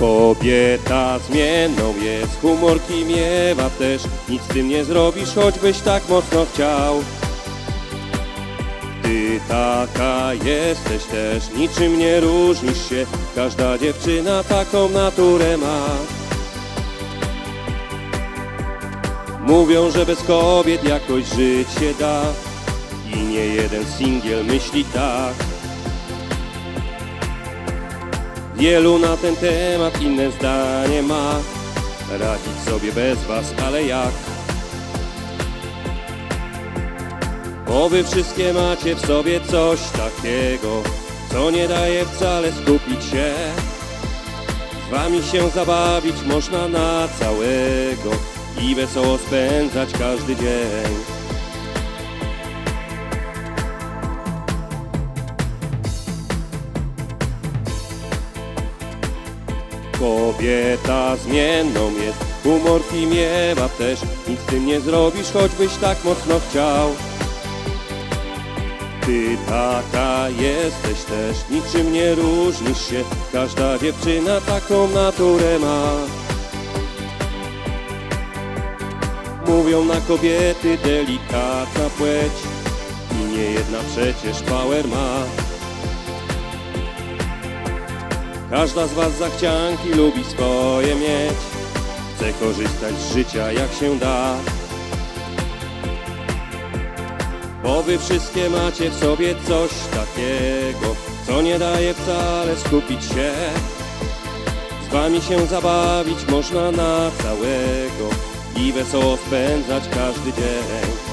Kobieta zmienną jest, humorki miewa też. Nic z tym nie zrobisz, choćbyś tak mocno chciał. Ty taka jesteś też, niczym nie różnisz się. Każda dziewczyna taką naturę ma. Mówią, że bez kobiet jakoś żyć się da. I nie jeden singiel myśli tak Wielu na ten temat inne zdanie ma. Radzić sobie bez was, ale jak? Bo wy wszystkie macie w sobie coś takiego Co nie daje wcale skupić się. Z wami się zabawić można na całego I wesoło spędzać każdy dzień Kobieta zmienną jest, humorki miewa też. Nic z tym nie zrobisz, choćbyś tak mocno chciał. Ty taka jesteś też, niczym nie różnisz się. Każda dziewczyna taką naturę ma. Mówią na kobiety delikatna płeć. I nie jedna przecież power ma Każda z was zachcianki lubi swoje mieć. Chce korzystać z życia jak się da. Bo wy wszystkie macie w sobie coś takiego Co nie daje wcale skupić się. Z wami się zabawić można na całego I wesoło spędzać każdy dzień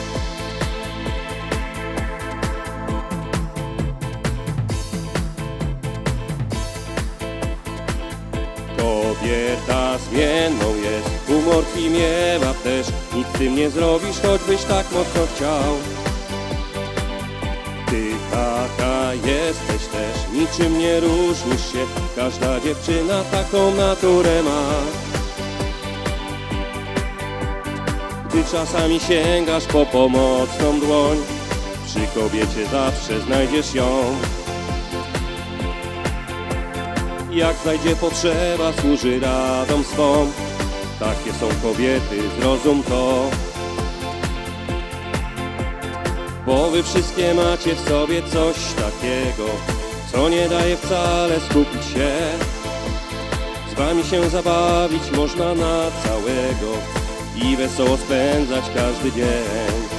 Kobieta zmienną jest, humorki miewa też. Nic tym nie zrobisz, choćbyś tak mocno chciał. Ty taka jesteś też, niczym nie różnisz się. Każda dziewczyna taką naturę ma. Gdy czasami sięgasz po pomocną dłoń. Przy kobiecie zawsze znajdziesz ją jak znajdzie potrzeba, służy radom swą. Takie są kobiety, zrozum to. Bo wy wszystkie macie w sobie coś takiego, co nie daje wcale skupić się. Z wami się zabawić można na całego i wesoło spędzać każdy dzień.